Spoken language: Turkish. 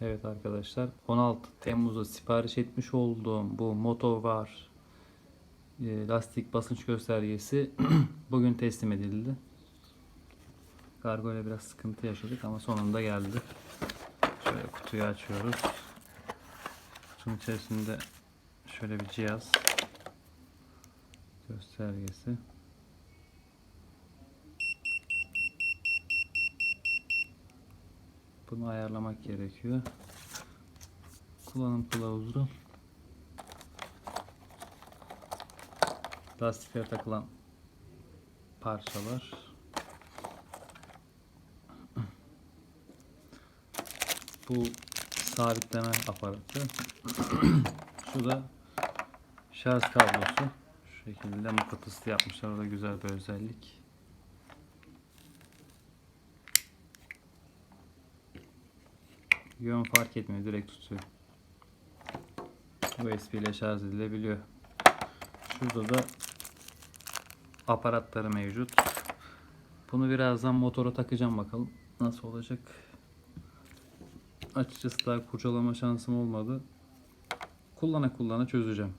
Evet arkadaşlar 16 Temmuz'da sipariş etmiş olduğum bu moto var e, lastik basınç göstergesi bugün teslim edildi. Kargo ile biraz sıkıntı yaşadık ama sonunda geldi. Şöyle kutuyu açıyoruz. Kutunun içerisinde şöyle bir cihaz göstergesi. Bunu ayarlamak gerekiyor. Kullanım kılavuzu. Lastiklere takılan parçalar. Bu sabitleme aparatı. Şu da şarj kablosu. Şu şekilde mıknatıslı yapmışlar. O da güzel bir özellik. Yön fark etmiyor. Direkt tutuyor. USB ile şarj edilebiliyor. Şurada da aparatları mevcut. Bunu birazdan motora takacağım bakalım. Nasıl olacak? Açıkçası daha kurcalama şansım olmadı. Kullana kullana çözeceğim.